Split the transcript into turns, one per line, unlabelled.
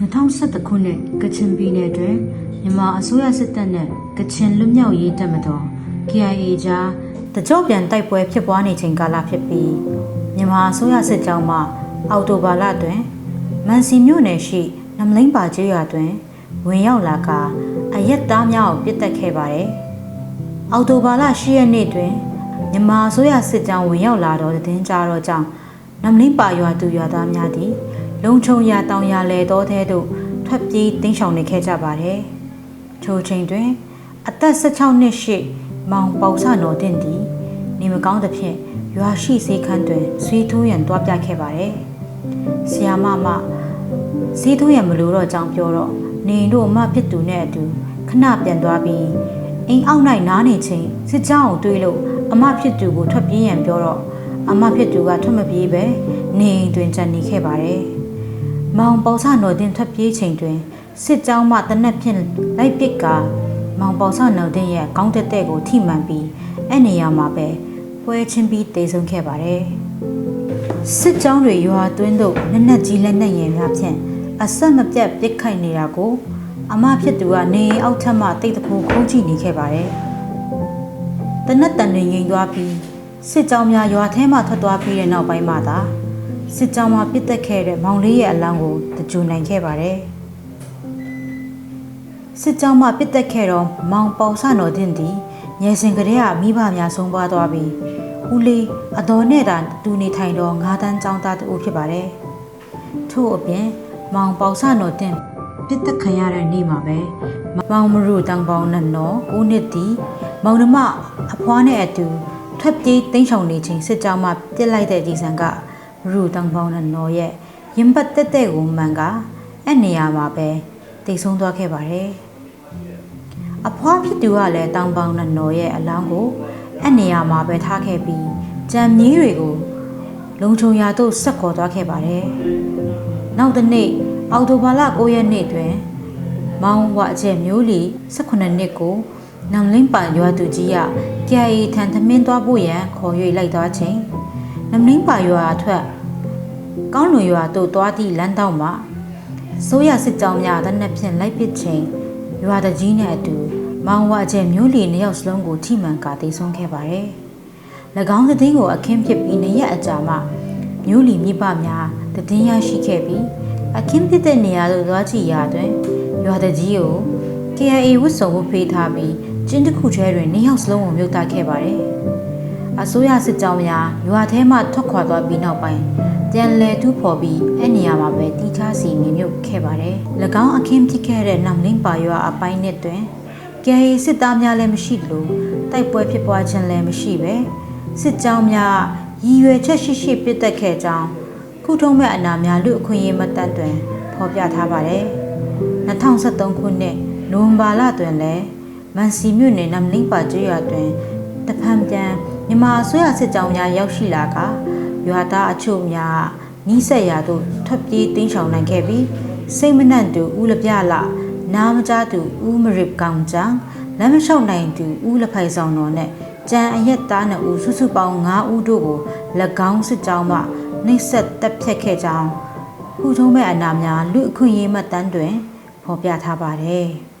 2011ခုနှစ်ကချင်ပြည်နယ်တွင်မြန်မာအစိုးရစစ်တပ်နှင့်ကချင်လွတ်မြောက်ရေးတပ်မတော် KIA ကြားတကြော့ပြန်တိုက်ပွဲဖြစ်ပွားနေချိန်ကာလဖြစ်ပြီးမြန်မာအစိုးရစစ်ကြောင်းမှ အော်တိုဘာလတွင်မန်စီမြို့နယ်ရှိနမလိမ့်ပါကျေးရွာတွင် ဝင်ရောက်လာကအရက်သားများကိုပစ်တက်ခဲ့ပါတယ်။အော်တိုဘာလ10ရက်နေ့တွင်မြန်မာအစိုးရစစ်ကြောင်းဝင်ရောက်လာတော့တဲ့တင်ကြတော့ကြောင့်နမလိမ့်ပါရွာသူရွာသားများသည် လုံချုံရတောင်ရလဲတော်တဲ့သို့ထွက်ပြေးတင်းရှောင်နေခဲ့ကြပါတယ်။ထိုချိန်တွင် အသက်16နှစ်ရှိမောင်ပေါဆနော်တင်သည်နေမကောင်းသဖြင့်ရွာရှိစေးခန်းတွင်ဆွေးထိုးရန်တွားပြခဲ့ပါတယ်။ဆီယာမမဆွေးထိုးရန်မလိုတော့ကြောင်းပြောတော့နေတို့အမဖြစ်သူနဲ့အတူခဏပြန်သွားပြီးအိမ်အောက်၌နားနေချိန်စစ်ကြောင်းကိုတွေးလို့အမဖြစ်သူကိုထွက်ပြေးရန်ပြောတော့အမဖြစ်သူကထွက်မပြေးပဲနေအိမ်တွင်ကြံနေခဲ့ပါတယ်။ မောင်ပေါဆနော်တင်ထွက်ပြေးချိန်တွင်စစ်ကြောင်းမှတနက်ဖြင့်လိုက်ပစ်ကမောင်ပေါဆနော်တင်ရဲ့ကောင်းတက်တဲ့ကိုထိမှန်ပြီးအဲ့နေရာမှာပဲပွဲချင်းပြီးတေဆုံးခဲ့ပါတယ်။စစ်ကြောင်းတွေရွာသွင်းသို့လက်နက်ကြီးလက်နက်ငယ်များဖြင့်အဆက်မပြတ်ပစ်ခိုက်နေတာကို အမဖြစ်သူကနေအိမ်အောက်ထပ်မှတိတ်တခိုးခုံးကြည့်နေခဲ့ပါတယ်။တနက်တန်တွေငိမ်သွားပြီးစစ်ကြောင်းများရွာထဲမှထွက်သွားပြီးတဲ့နောက်ပိုင်းမှသာ စစ်ကြောင်းမှာပြစ်တက်ခဲ့တဲ့မောင်လေးရဲ့အလောင်းကိုတကြိုနိုင်ခဲ့ပါတယ်။စစ်ကြောင်းမှာပြစ်တက်ခဲ့တော့မောင်ပေါဆနော်တင်သည်ငယ်စဉ်ကတည်းကမိဘများဆုံးပွားသွားပြီးဦးလေးအတော်နဲ့တာတူနေထိုင်တော့ငါးတန်းចောင်းသားတူဖြစ်ပါတယ်။ထို့အပြင်မောင်ပေါဆနော်တင်ပြစ်တက်ခံရတဲ့နေ့မှာပဲမောင်မရူတောင်ပေါင်းနဲ့နော်ကိုနှစ်သည်မောင်နှမအဖွားနဲ့အတူထွက်ပြေးတိမ်းရှောင်နေချိန်စစ်ကြောင်းမှာပြစ်လိုက်တဲ့ဒီဆန်က ရူတောင်ပေါင်းနဲ့နော်ရဲ့ရင်ပတ်တက်တဲ့ကိုမှန်ကအဲ့နေရာမှာပဲတိတ်ဆုံးသွားခဲ့ပါတယ်အဖွားဖြစ်သူကလည်းတောင်ပေါင်းနဲ့နော်ရဲ့အလောင်းကိုအဲ့နေရာမှာပဲထားခဲ့ပြီးကြံမြီးတွေကိုလုံချုံရာသို့ဆက်ခေါ်သွားခဲ့ပါတယ်နောက်တစ်နေ့အောက်တိုဘာလ9ရက်နေ့တွင်မောင်ဝအကျဲမျိုးလီ18နှစ်ကိုနောင်လင်းပန်ရွာသူကြီးက KIA ထံသမင်းသွားဖို့ရန်ခေါ်၍လိုက်သွားချိန်နမင်းပါရွာအထွက် ကောင်းလွန်ရွာသို့သွားသည့်လမ်းတောက်မှာစိုးရစစ်ကြောင်းများတနက်ဖြန်လိုက်ပစ်ချိန်ရွာတကြီးနဲ့အတူမောင်ဝအကျဲမျိုးလီနှစ်ယောက်စလုံးကိုထိမှန်ကာတေဆုံးခဲ့ပါတယ်။၎င်းသတင်းကိုအခင်းဖြစ်ပြီးနှစ်ရက်အကြာမှမျိုးလီမိဘများသတင်းရရှိခဲ့ပြီးအခင်းဖြစ်တဲ့နေရာသို့သွားကြည့်ရာတွင်ရွာတကြီးကို KIA ဝတ်စုံဝတ်ဖေးထားပြီးကျင်းတစ်ခုထဲတွင်နှစ်ယောက်စလုံးကိုမြုပ်တခဲ့ပါတယ်။ အစိုးရစစ်ကြောင်းများရွာထဲမှထွက်ခွာသွားပြီးနောက်ပိုင်းပြန်လည်ထူးဖော်ပြီးအဲ့နေရာမှာပဲတီချာစီနေမြုပ်ခဲ့ပါတယ်။၎င်းအခင်းဖြစ်ခဲ့တဲ့နမ်လင်းပါရွာအပိုင်းနှစ်တွင် KIA စစ်သားများလည်းမရှိသလိုတိုက်ပွဲဖြစ်ပွားခြင်းလည်းမရှိပဲစစ်ကြောင်းများရည်ရွယ်ချက်ရှိရှိပစ်တက်ခဲ့ကြောင်းခုထုံးမဲ့အနာများလူအခွင့်အရေးမတတ်တွင်ဖော်ပြထားပါတယ်။2023ခုနှစ်နိုဝင်ဘာလတွင်လည်းမန်စီမြို့နယ်နမ်လင်းပါကျွော်တွင်တဖန်ပြန် မြန်မာအစိုးရစစ်ကြောင်းများရောက်ရှိလာကရွာသားအချို့များနီးစက်ရာသို့ထွက်ပြေးတင်းရှောင်နိုင်ခဲ့ပြီးစိတ်မနှံ့သူဦးလပြလနားမကြားသူဦးမရစ်ကောင်ချံလမ်းမလျှောက်နိုင်သူဦးလဖိုင်ဆောင်တော်နဲ့ကြံအရက်သားနှစ်ဦးစုစုပေါင်း9ဦးတို့ကို၎င်းစစ်ကြောင်းမှနှိပ်စက်တပ်ဖြတ်ခဲ့ကြောင်းခုထုံးမဲ့အနာများလူအခွင့်အရေးမှတ်တမ်းတွင်ဖော်ပြထားပါတယ်။